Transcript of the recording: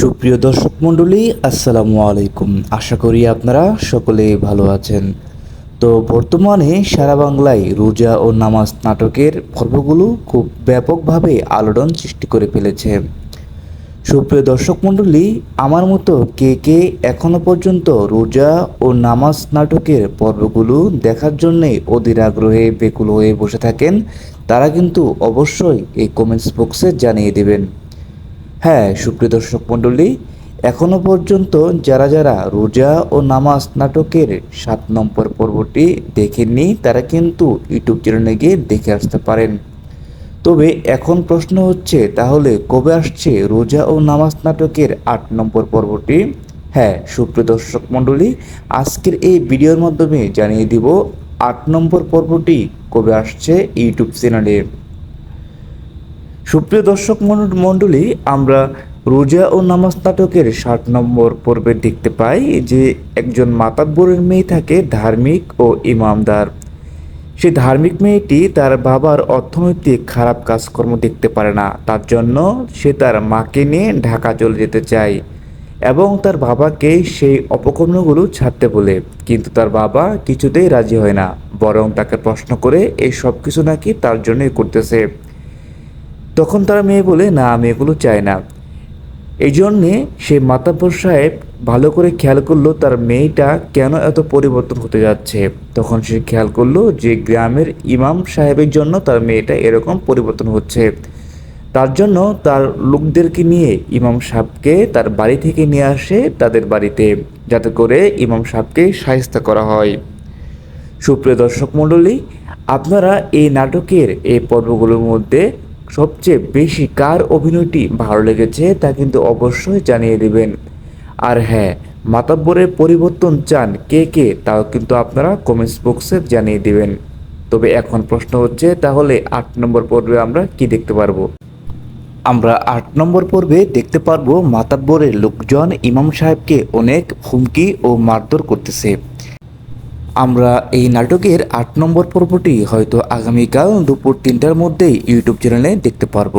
সুপ্রিয় দর্শক মণ্ডলী, আসসালামু আলাইকুম। আশা করি আপনারা সকলে ভালো আছেন। তো বর্তমানে সারা বাংলায় রোজা ও নামাজ নাটকের পর্বগুলো খুব ব্যাপকভাবে আলোড়ন সৃষ্টি করে ফেলেছে। সুপ্রিয় দর্শক মণ্ডলী, আমার মতো কে কে এখনও পর্যন্ত রোজা ও নামাজ নাটকের পর্বগুলো দেখার জন্যে অধীর আগ্রহে বেকুল হয়ে বসে থাকেন, তারা কিন্তু অবশ্যই এই কমেন্টস বক্সে জানিয়ে দেবেন। হ্যাঁ সুপ্রিয় দর্শক মণ্ডলী, এখনও পর্যন্ত যারা যারা রোজা ও নামাজ নাটকের সাত নম্বর পর্বটি দেখেননি, তারা কিন্তু ইউটিউব চ্যানেলে গিয়ে দেখে আসতে পারেন। তবে এখন প্রশ্ন হচ্ছে, তাহলে কবে আসছে রোজা ও নামাজ নাটকের আট নম্বর পর্বটি? হ্যাঁ সুপ্রিয় দর্শক মণ্ডলী, আজকের এই ভিডিওর মাধ্যমে জানিয়ে দিব, আট নম্বর পর্বটি কবে আসছে ইউটিউব চ্যানেলে। সুপ্রিয় দর্শক মণ্ডলী, আমরা রোজা ও নামাজ নাটকের ষাট নম্বর পর্বে দেখতে পাই যে একজন মাতাব্বরের মেয়ে থাকে ধার্মিক ও ইমামদার। সে ধার্মিক মেয়েটি তার বাবার অর্থনৈতিক খারাপ কাজকর্ম দেখতে পারে না। তার জন্য সে তার মাকে নিয়ে ঢাকা চলে যেতে চায় এবং তার বাবাকে সেই অপকর্মগুলো ছাড়তে বলে। কিন্তু তার বাবা কিছুতেই রাজি হয় না, বরং তাকে প্রশ্ন করে এই সব কিছু নাকি তার জন্যই করতেছে। তখন তারা মেয়ে বলে, না, আমি এগুলো চাই না। এই জন্যে সে মাতাব্বর সাহেব ভালো করে খেয়াল করল তার মেয়েটা কেন এত পরিবর্তন হতে যাচ্ছে। তখন সে খেয়াল করল যে গ্রামের ইমাম সাহেবের জন্য তার মেয়েটা এরকম পরিবর্তন হচ্ছে। তার জন্য তার লোকদেরকে নিয়ে ইমাম সাহেবকে তার বাড়ি থেকে নিয়ে আসে তাদের বাড়িতে, যাতে করে ইমাম সাহেবকে সাহিস্তা করা হয়। সুপ্রিয় দর্শক মণ্ডলী, আপনারা এই নাটকের এই পর্বগুলোর মধ্যে সবচেয়ে বেশি কার অভিনয়টি ভালো লেগেছে তা কিন্তু অবশ্যই জানিয়ে দেবেন। আর হ্যাঁ মাতাব্বরের পরিবর্তন চান কে কে তাও কিন্তু আপনারা কমেন্টস বক্সে জানিয়ে দেবেন। তবে এখন প্রশ্ন হচ্ছে, তাহলে আট নম্বর পর্বে আমরা কি দেখতে পারব? আমরা আট নম্বর পর্বে দেখতে পারব মাতাব্বরের লোকজন ইমাম সাহেবকে অনেক হুমকি ও মারধর করতেছে। আমরা এই নাটকের আট নম্বর পর্বটি হয়তো আগামীকাল দুপুর তিনটার মধ্যেই ইউটিউব চ্যানেলে দেখতে পারব।